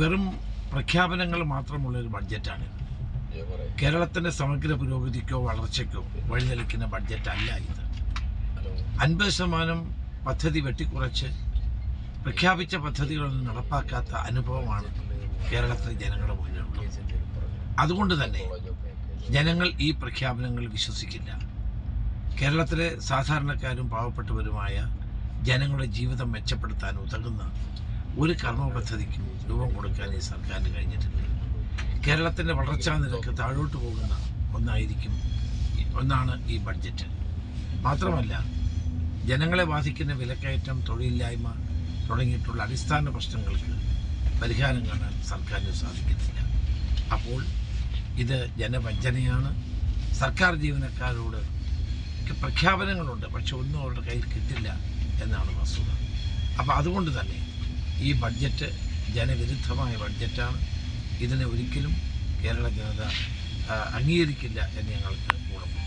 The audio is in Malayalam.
വെറും പ്രഖ്യാപനങ്ങൾ മാത്രമുള്ള ഒരു ബഡ്ജറ്റാണ് കേരളത്തിന്റെ സമഗ്ര പുരോഗതിക്കോ വളർച്ചയ്ക്കോ വഴിതെളിക്കുന്ന ബഡ്ജറ്റ് അല്ല ഇത് അൻപത് ശതമാനം പദ്ധതി വെട്ടിക്കുറച്ച് പ്രഖ്യാപിച്ച പദ്ധതികളൊന്നും നടപ്പാക്കാത്ത അനുഭവമാണ് കേരളത്തിലെ ജനങ്ങളുടെ മുന്നിലുള്ളത്. അതുകൊണ്ട് തന്നെ ജനങ്ങൾ ഈ പ്രഖ്യാപനങ്ങൾ വിശ്വസിക്കില്ല. കേരളത്തിലെ സാധാരണക്കാരും പാവപ്പെട്ടവരുമായ ജനങ്ങളുടെ ജീവിതം മെച്ചപ്പെടുത്താൻ ഉതകുന്ന ഒരു കർമ്മ പദ്ധതിക്കും രൂപം കൊടുക്കാൻ ഈ സർക്കാരിന് കഴിഞ്ഞിട്ടില്ല. കേരളത്തിന്റെ വളർച്ചാ നിരക്ക് താഴോട്ട് പോകുന്ന ഒന്നായിരിക്കും ഒന്നാണ് ഈ ബഡ്ജറ്റ്. മാത്രമല്ല ജനങ്ങളെ ബാധിക്കുന്ന വിലക്കയറ്റം തൊഴിലില്ലായ്മ തുടങ്ങിയിട്ടുള്ള അടിസ്ഥാന പ്രശ്നങ്ങൾക്ക് പരിഹാരം കാണാൻ സർക്കാരിന് സാധിക്കുന്നില്ല. അപ്പോൾ ഇത് ജനവഞ്ചനയാണ്. സർക്കാർ ജീവനക്കാരോട് പ്രഖ്യാപനങ്ങളുണ്ട്. പക്ഷെ ഒന്നും അവരുടെ കയ്യിൽ കിട്ടില്ല എന്നാണ് വസ്തുത. അപ്പോൾ അതുകൊണ്ട് തന്നെ ഈ ബഡ്ജറ്റ് ജനവിരുദ്ധമായ ബഡ്ജറ്റാണ്. ഇതിനെ ഒരിക്കലും കേരള ജനത അംഗീകരിക്കില്ല എന്ന് ഞങ്ങൾക്ക് ഉറപ്പുണ്ട്.